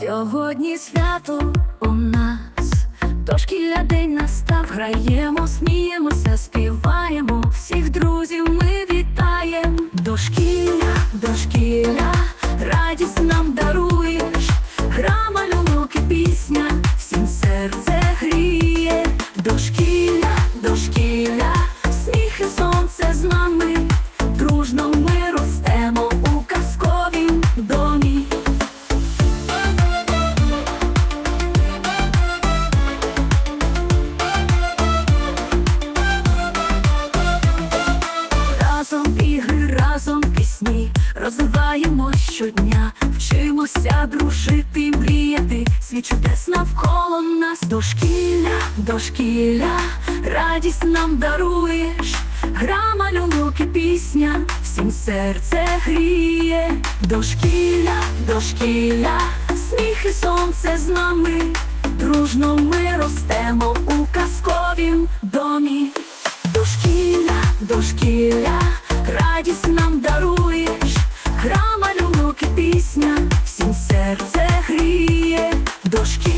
Сьогодні свято у нас, дошкілля день настав, граємо, сміємося, співаємо, всіх друзів ми вітаємо. Дошкілля, дошкілля, радість нам даруєш, щодня, вчимося дружити, мріяти, світ чудес навколо нас, дошкілля, дошкілля, радість нам даруєш, гра, малюнок і пісня, всім серце гріє, дошкілля, дошкілля, сміх і сонце з нами, дружно ми ростемо у казковім домі. Дошкілля, дошкілля, руки пісня, всім серце гріє, дошки.